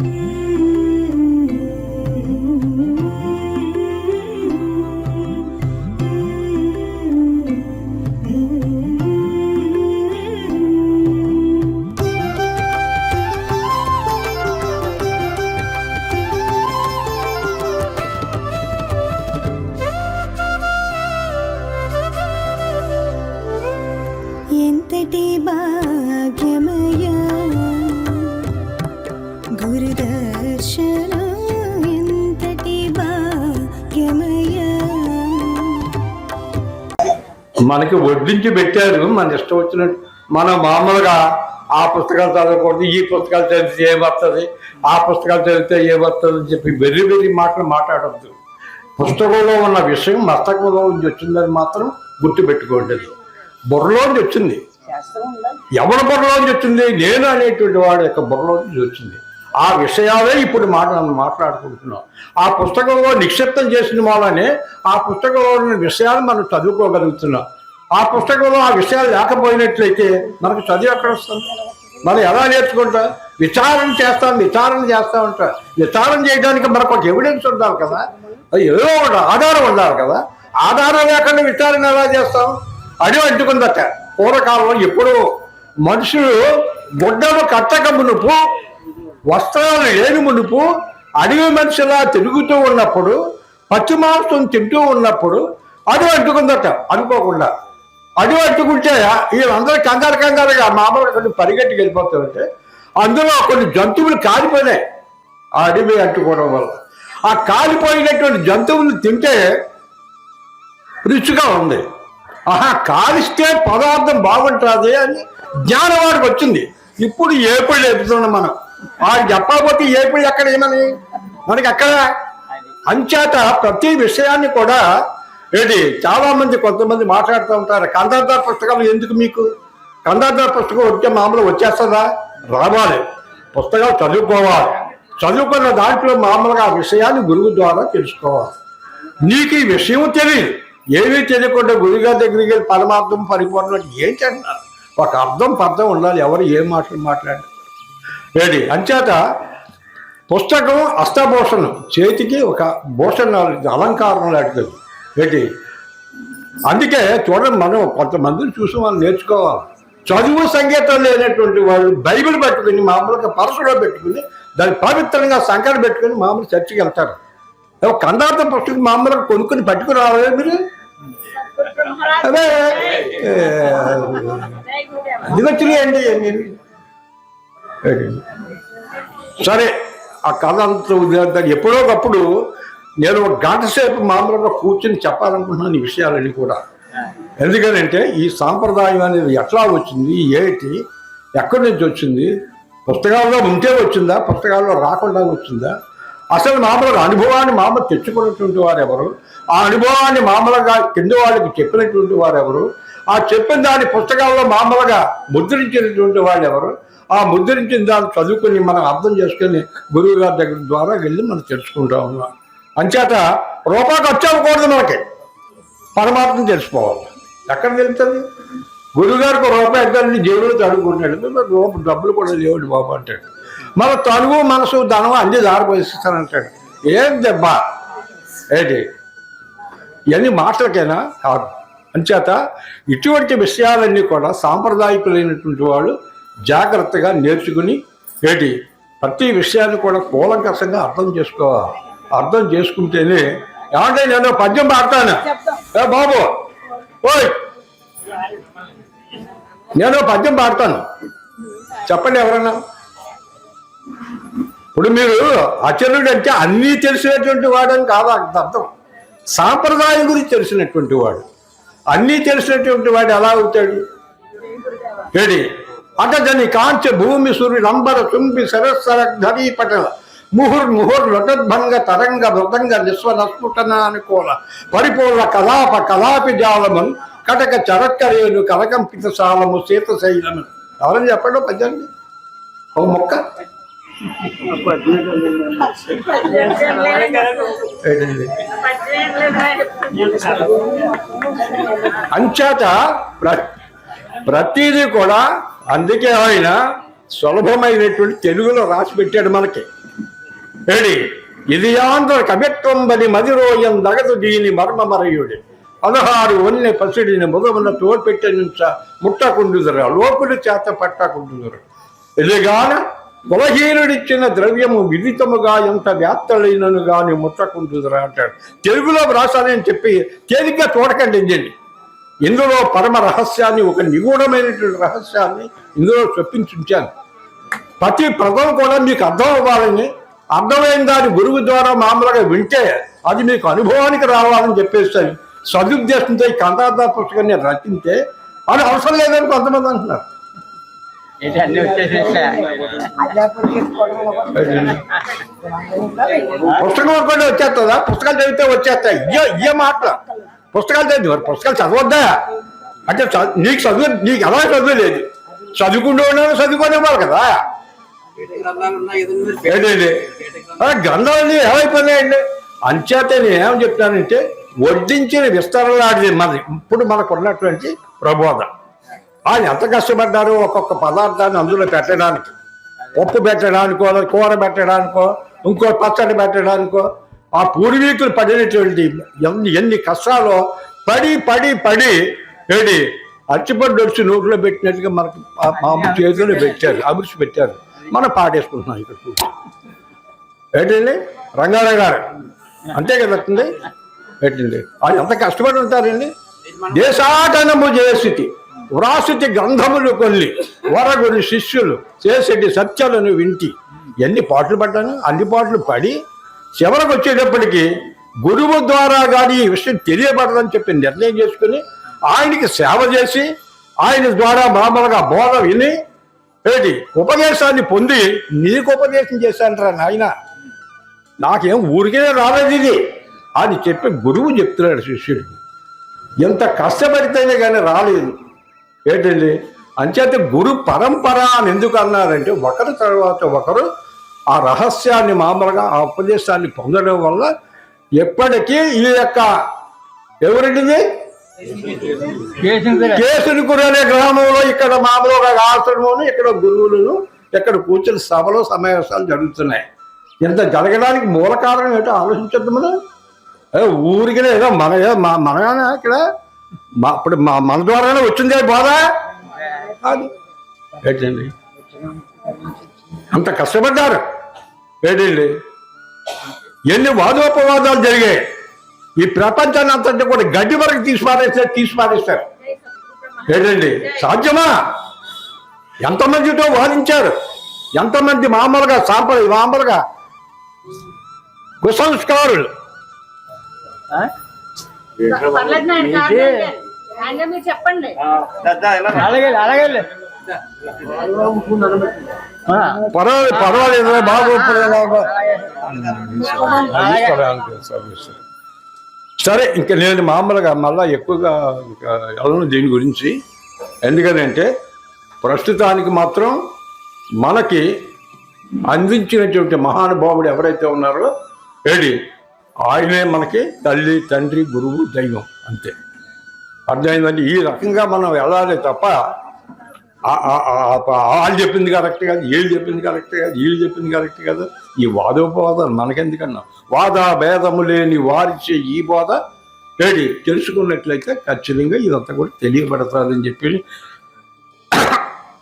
Mm-hmm. మనకి వడ్డించి పెట్టారు మన ఇష్టం వచ్చినట్టు. మనం మామూలుగా ఆ పుస్తకాలు చదవకూడదు ఈ పుస్తకాలు చదివితే ఏమొస్తుంది ఆ పుస్తకాలు చదివితే ఏమొస్తుంది అని చెప్పి వెర్రి వెర్రి మాటలు మాట్లాడద్దు. పుస్తకంలో ఉన్న విషయం మస్తకంలో నుంచి వచ్చిందని మాత్రం గుర్తుపెట్టుకోండి. బుర్రలోంచి వచ్చింది. ఎవరి బుర్రలోంచి వచ్చింది? నేను అనేటువంటి వాడి యొక్క బుర్రలోంచి వచ్చింది. ఆ విషయాలే ఇప్పుడు మాట మాట్లాడుకుంటున్నాం. ఆ పుస్తకంలో నిక్షిప్తం చేసిన వాళ్ళనే ఆ పుస్తకంలో ఉన్న విషయాలు మనం చదువుకోగలుగుతున్నాం. ఆ పుస్తకంలో ఆ విషయాలు లేకపోయినట్లయితే మనకు చదివి ఎక్కడ వస్తుంది? మనం ఎలా నేర్చుకుంటాం? విచారణ చేస్తాం విచారణ చేస్తా ఉంటాం విచారణ చేయడానికి మనకు ఒక ఎవిడెన్స్ ఉండాలి కదా? ఏదో ఒకటి ఆధారం ఉండాలి కదా? ఆధారం లేకుండా విచారణ ఎలా చేస్తాం? అడి అంటుకుందట. పూర్వకాలంలో ఎప్పుడు మనుషులు గుడ్డలు కట్టక మునుపు వస్త్రాలు లేని మునుపు అడవి మనిషిలా తిరుగుతూ ఉన్నప్పుడు పచ్చి మాంసం తింటూ ఉన్నప్పుడు అది అంటుకుందట. అనుకోకుండా. అది అంటుకుంటే వీళ్ళందరూ కంగారు కంగారుగా మామూలుగా కొన్ని పరిగెట్టుకు వెళ్ళిపోతుంటే అందులో కొన్ని జంతువులు కాలిపోయినాయి. ఆ అడవి అంటుకోవడం వల్ల. ఆ కాలిపోయినటువంటి జంతువులు తింటే రుచిగా ఉంది. ఆహా కాలిస్తే పదార్థం బాగుంటుంది అని జ్ఞానం వాడికి వచ్చింది. ఇప్పుడు ఏపుళ్ళు లేపుతున్నాం మనం. వాడు చెప్పకపోతే ఏపుళ్ళు ఎక్కడ ఏమని? మనకి అక్కడ. అంచేత ప్రతి విషయాన్ని కూడా ఏంటి చాలా మంది కొంతమంది మాట్లాడుతూ ఉంటారు కందార్థ పుస్తకాలు ఎందుకు మీకు? కందార్థ పుస్తకం వచ్చే మామూలు వచ్చేస్తుందా? రావాలి. పుస్తకాలు చదువుకోవాలి. చదువుకున్న దాంట్లో మామూలుగా ఆ విషయాన్ని గురువు ద్వారా తెలుసుకోవాలి. నీకు ఈ విషయం తెలియదు. ఏమీ తెలియకుండా గురుగారి దగ్గరికి వెళ్ళి పరమార్థం పరిపూర్ణ ఏం చేస్తున్నారు? ఒక అర్థం పర్థం ఉండాలి. ఎవరు ఏం మాటలు మాట్లాడారు? ఏంటి అంచేత పుస్తకం అష్టభూషణం. చేతికి ఒక భూషణ అలంకారం లాంటిది. ఏంటి? అందుకే చూడండి మనం కొంతమందిని చూసి వాళ్ళు నేర్చుకోవాలి. చదువు సంగీతం లేనటువంటి వాళ్ళు బైబిల్ పెట్టుకుని మామూలుగా పరసలో పెట్టుకుని దాన్ని పవిత్రంగా సంకట పెట్టుకుని మామూలు చర్చికి వెళ్తారు. కందార్థ పుస్తకం మామూలుగా కొనుక్కొని పట్టుకుని రావాలి మీరు? అదే. ఏ, అది వచ్చినాయండి మీరు సరే ఆ కథ అంత ఎప్పుడో ఒకప్పుడు నేను ఒక గంట సేపు మామూలుగా కూర్చొని చెప్పాలనుకుంటున్నాను ఈ విషయాలన్నీ కూడా. ఎందుకనంటే ఈ సాంప్రదాయం అనేది ఎట్లా వచ్చింది ఏంటి ఎక్కడి నుంచి వచ్చింది పుస్తకాల్లో ఉంటే వచ్చిందా పుస్తకాల్లో రాకుండా వచ్చిందా? అసలు మామూలుగా అనుభవాన్ని మామూలు తెచ్చుకున్నటువంటి వారు ఎవరు ఆ అనుభవాన్ని మామూలుగా కింద వాళ్ళకి చెప్పినటువంటి వారు ఎవరు ఆ చెప్పిన దాని పుస్తకాల్లో మామూలుగా ముద్రించినటువంటి వాళ్ళు ఎవరు ఆ ముద్రించిన దాన్ని చదువుకుని మనం అర్థం చేసుకుని గురువు గారి దగ్గర ద్వారా వెళ్ళి మనం తెలుసుకుంటా ఉన్నాం. అంచేత రూపాయి ఖర్చు అవ్వకూడదు మనకి. పరమాత్మ తెలుసుకోవాలి. ఎక్కడ తెలుస్తుంది? గురుగారికి రూపాయి ఇద్దరిని జేబులు తడుకుంటాడు రూపాయి డబ్బులు కూడా లేవండి బాబు అంటాడు. మన తనువు మనసు ధనం అన్ని దారిపోయిస్తానంటాడు ఏం దెబ్బ? ఏంటి ఇవన్నీ మాటలకైనా కాదు. అంచేత ఇటువంటి విషయాలన్నీ కూడా సాంప్రదాయకులైనటువంటి వాళ్ళు జాగ్రత్తగా నేర్చుకుని ఏంటి ప్రతి విషయాన్ని కూడా కూలంకషంగా అర్థం చేసుకోవాలి. అర్థం చేసుకుంటేనే ఏమంటే నేను పద్యం పాడతాను? ఏ బాబు ఓయ్! నేను పద్యం పాడతాను. చెప్పండి ఎవరన్నా? ఇప్పుడు మీరు అచరుడు అంటే అన్నీ తెలిసినటువంటి వాడని కాదు అంత అర్థం. సాంప్రదాయం గురించి తెలిసినటువంటి వాడు. అన్నీ తెలిసినటువంటి వాడు ఎలా అవుతాడు? ఏడి? అతని కాంచ భూమి సూర్యుడు నంబర చుంబి సరస్సర ధరీ పటల ముహుర్ ముహుర్ లటద్భంగ తరంగ మృదంగ నిస్వనస్ఫుటన అనుకూల పరిపూర్ణ కలాప కలాపి జాలమన్ కటక చరక్కరేలు కలకంపిత సాలము శీతశైలము ఎవరని చెప్పండి పద్యండి ఒక మొక్క? అంచేత ప్ర ప్రతిదీ కూడా అందుకే ఆయన సులభమైనటువంటి తెలుగులో రాసి పెట్టాడు మనకి. ఏడి ఇది ఆంధ్ర కవిత్వం మదిరోయం దగదు దీని మర్మ మరయుడి పదహారు వన్నె పసిడిని ముదమున తోడ్పెట్టనుంచ ముట్టకుండుదరు లోకులు చేత పట్టకుండుదరు ఇదిగాన బలహీనుడిచ్చిన ద్రవ్యము విదితముగా ఎంత వ్యాప్తలైనను గాని ముట్టకుండుదరు అంటాడు తెలుగులో వ్రాసానని చెప్పి తేలిగ్గా చూడకండి ఇంజని ఇందులో పరమ రహస్యాన్ని ఒక నిగూఢమైనటువంటి రహస్యాన్ని ఇందులో చొప్పించుంచాను ప్రతి పదం కూడా మీకు అర్థం అవ్వాలని అర్థమైన దాని గురువు ద్వారా మామూలుగా వింటే అది మీకు అనుభవానికి రావాలని చెప్పేసి సదుద్దేశంతో ఈ కందార్థ పుస్తకాన్ని రచింతే అది అవసరం లేదని కొంతమంది అంటున్నారు. పుస్తకం ఒక్కటే వచ్చేస్తుందా? పుస్తకాలు చదివితే వచ్చేస్తాయి. ఇయ్య ఇయ్య మాట. పుస్తకాలు చదివి మరి పుస్తకాలు చదవద్దా? అంటే నీకు చదువు నీకు ఎలా చదువులేదు చదువుకుంటూ ఉన్నాను చదువుకునేవాళ్ళు కదా. ఏంటండి ఆ ఏమైపోయినాయండి? అంచేత నేను ఏమని చెప్తానంటే వడ్డించిన విస్తరణలాడిది మరి ఇప్పుడు మనకు ఉన్నటువంటి ప్రబోధ. ఆయన ఎంత కష్టపడ్డారు ఒక్కొక్క పదార్థాన్ని అందులో పెట్టడానికి. పప్పు పెట్టడానికో కూర పెట్టడానికో ఇంకో పచ్చడి పెట్టడానికో. ఆ పూర్వీకులు పడినటువంటి ఎన్ని ఎన్ని కష్టాలు పడి పడి పడి ఏడి అచ్చిపడ్డు వచ్చి నోట్లో పెట్టినట్టుగా మనకు మామూలు చేతిలో పెట్టారు. అభిరుచి పెట్టారు. మనం పాడేసుకుంటున్నాం ఇక్కడ. ఏంటండి రంగారావు గారు అంతే కదండి ఏంటండి అది ఎంత కష్టపడి ఉంటారండి? దేశాటనము చేసితి వ్రాసితి గ్రంథములు కొన్ని వరగుని శిష్యులు చేసేటి సత్యాలను వింటి. ఎన్ని పాటలు పడ్డాను? అన్ని పాటలు పడి చివరకు వచ్చేటప్పటికి గురువు ద్వారా కానీ ఈ విషయం తెలియబడదని చెప్పి నిర్ణయం చేసుకుని ఆయనకి సేవ చేసి ఆయన ద్వారా మామూలుగా బోధ విని ఏంటి ఉపదేశాన్ని పొంది నీకు ఉపదేశం చేశానరా నాయన. నాకేం ఊరికే రాలేదు ఇది అని చెప్పి గురువు చెప్తున్నాడు శిష్యుడికి ఎంత కష్టపడితేనే కానీ రాలేదు. ఏంటండి? అంచేత గురు పరంపర అని ఎందుకు అన్నారంటే ఒకరి తర్వాత ఒకరు ఆ రహస్యాన్ని మామూలుగా ఆ ఉపదేశాన్ని పొందడం వల్ల ఎప్పటికీ ఈ యొక్క ఎవరింటిది? చేసింది అనే గ్రామంలో ఇక్కడ మామూలుగా ఆశ్రమం ఇక్కడ గురువులను ఇక్కడ కూర్చుని సభలో సమావేశాలు జరుగుతున్నాయి. ఇంత జరగడానికి మూల కారణం ఏంటో ఆలోచించద్దు మనం. ఊరికి ఏదో మన మనగానే ఇక్కడ? మా ఇప్పుడు మా మన ద్వారానే వచ్చిందే బాధ? అది. ఏంటండి? అంత కష్టపడ్డారు. ఏంటండి? ఎన్ని వాదోపవాదాలు జరిగాయి? ఈ ప్రపంచాన్ని అంతటి కూడా గడ్డి వరకు తీసి పారేస్తారు తీసి పారేస్తారు ఏంటండి సాధ్యమా ఎంతమందితో వాదించారు? ఎంతమంది మామూలుగా సాంప్రదాయ మామూలుగా కుసంస్కారులు. చెప్పండి. పర్వాలేదు పర్వాలేదు బాబు పర్వాలేదు. సరే ఇంకా నేను మామూలుగా మళ్ళీ ఎక్కువగా వెళ్ళను దీని గురించి. ఎందుకనంటే ప్రస్తుతానికి మాత్రం మనకి అందించినటువంటి మహానుభావుడు ఎవరైతే ఉన్నారో ఏడి ఆయనే మనకి తల్లి తండ్రి గురువు దైవం అంతే. అర్థమైందంటే ఈ రకంగా మనం వెళ్ళాలి తప్ప వాళ్ళు చెప్పింది కరెక్ట్ కాదు వీళ్ళు చెప్పింది కరెక్ట్ కాదు వీళ్ళు చెప్పింది కరెక్ట్ కాదు. ఈ వాదోపవాదాలు మనకెందుకన్నా భేదము లేని వారిచే ఈ బోధ ఏడి తెలుసుకున్నట్లయితే ఖచ్చితంగా ఇదంతా కూడా తెలియబడతాదని చెప్పి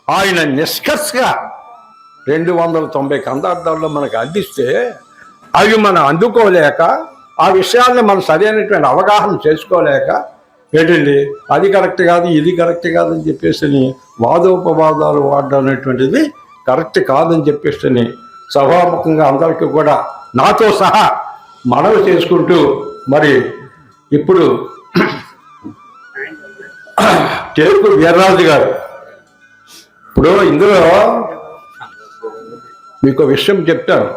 ఆయన నిష్కర్షగా రెండు వందల తొంభై కందార్థాల్లో మనకు అందిస్తే అవి మనం అందుకోలేక ఆ విషయాల్ని మనం సరైనటువంటి అవగాహన చేసుకోలేక ఏంటండి? అది కరెక్ట్ కాదు ఇది కరెక్ట్ కాదని చెప్పేసి వాదోపవాదాలు వాడడం అనేటువంటిది కరెక్ట్ కాదని చెప్పేసి సభాముఖంగా అందరికీ కూడా నాతో సహా మనవి చేసుకుంటూ మరి ఇప్పుడు చేరుకు వీర్రాజు గారు. ఇప్పుడు ఇందులో మీకు ఒక విషయం చెప్తాను.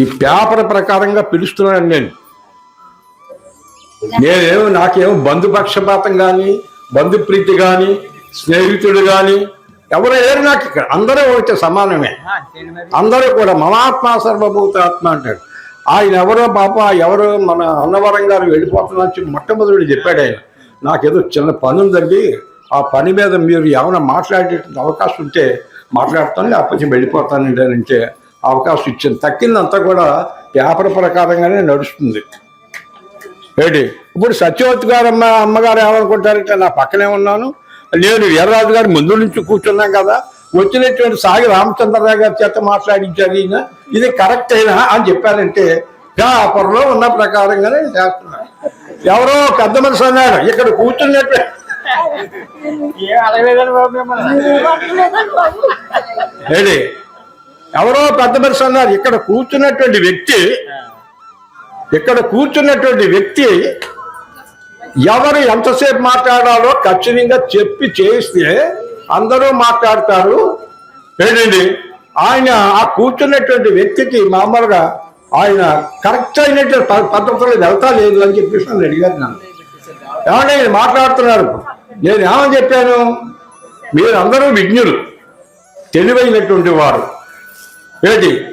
ఈ పేపర్ ప్రకారంగా పిలుస్తున్నాను నేను. నేనేమో నాకేమో బంధుపక్షపాతం కానీ బంధుప్రీతి కానీ స్నేహితుడు కానీ ఎవరు లేరు నాకు ఇక్కడ? అందరూ ఒకటి సమానమే. అందరూ కూడా మమాత్మ సర్వభూతాత్మ అంటాడు. ఆయన ఎవరో పాప ఎవరో మన అన్నవరం గారు వెళ్ళిపోతున్నా మొట్టమొదటి చెప్పాడు ఆయన. నాకేదో చిన్న పని ఉందండి ఆ పని మీద మీరు ఏమైనా మాట్లాడేటువంటి అవకాశం ఉంటే మాట్లాడతాను లేకపోతే వెళ్ళిపోతానండి అని అంటే అవకాశం ఇచ్చింది తక్కిందంతా కూడా పేపర్ ప్రకారంగానే నడుస్తుంది. ఏంటి? ఇప్పుడు సత్యవతి గారు అమ్మ అమ్మగారు ఏమనుకుంటారంటే నా పక్కనే ఉన్నాను నేను వీర్రాజు గారు ముందు నుంచి కూర్చున్నాం కదా వచ్చినటువంటి సాగి రామచంద్రరావు గారి చేత మాట్లాడించారు ఈయన. ఇది కరెక్ట్ అయినా అని చెప్పారంటే పేపర్లో ఉన్న ప్రకారంగానే చేస్తున్నాను ఎవరో పెద్ద మనిషి అన్నాడు ఇక్కడ కూర్చున్నట్టు. ఏం అడగలేదండి బాబు మిమ్మల్ని. ఏంటి ఎవరో పెద్ద మనిషి అన్నారు ఇక్కడ కూర్చున్నటువంటి వ్యక్తి ఇక్కడ కూర్చున్నటువంటి వ్యక్తి ఎవరు ఎంతసేపు మాట్లాడాలో ఖచ్చితంగా చెప్పి చేస్తే అందరూ మాట్లాడతారు. ఏంటండి ఆయన ఆ కూర్చున్నటువంటి వ్యక్తికి మామూలుగా ఆయన కరెక్ట్ అయినటువంటి ప- పద్ధతిలో వెళ్తా లేదు అని చెప్పేసి నన్ను అడిగారు నన్ను. ఏమంటే మాట్లాడుతున్నారు? నేను ఏమని చెప్పాను? మీరందరూ విజ్ఞులు తెలివైనటువంటి వారు. ఏంటి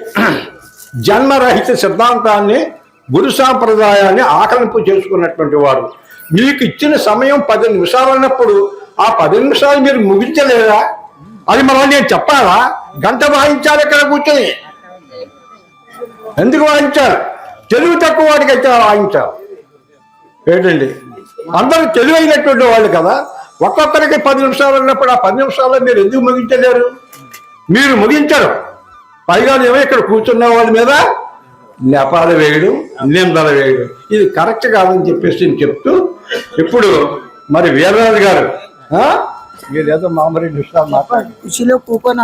జన్మరహిత సిద్ధాంతాన్ని గురు సాంప్రదాయాన్ని ఆకలింపు చేసుకున్నటువంటి వారు. మీకు ఇచ్చిన సమయం పది నిమిషాలు అన్నప్పుడు ఆ పది నిమిషాలు మీరు ముగించలేదా? అది మనం నేను చెప్పాలా? గంట వాయించాలి ఇక్కడ కూర్చొని. ఎందుకు వాయించారు? తెలుగు తక్కువ వాడికి అయితే వాయించారు. ఏంటండి? అందరూ తెలివైనటువంటి వాళ్ళు కదా. ఒక్కొక్కరికి పది నిమిషాలు ఉన్నప్పుడు ఆ పది నిమిషాల్లో మీరు ఎందుకు ముగించలేరు? మీరు ముగించరు. పైగా ఏమో ఇక్కడ కూర్చున్న వాళ్ళ మీద నెపాలు వేయడం నిందల వేయడం ఇది కరెక్ట్ కాదని చెప్పేసి నేను చెప్తూ ఇప్పుడు మరి వీరరాజు గారు ఆ? మీరేదో మామూలు విషయాలు మాట్లాడండి ఖుషీలో కూపన్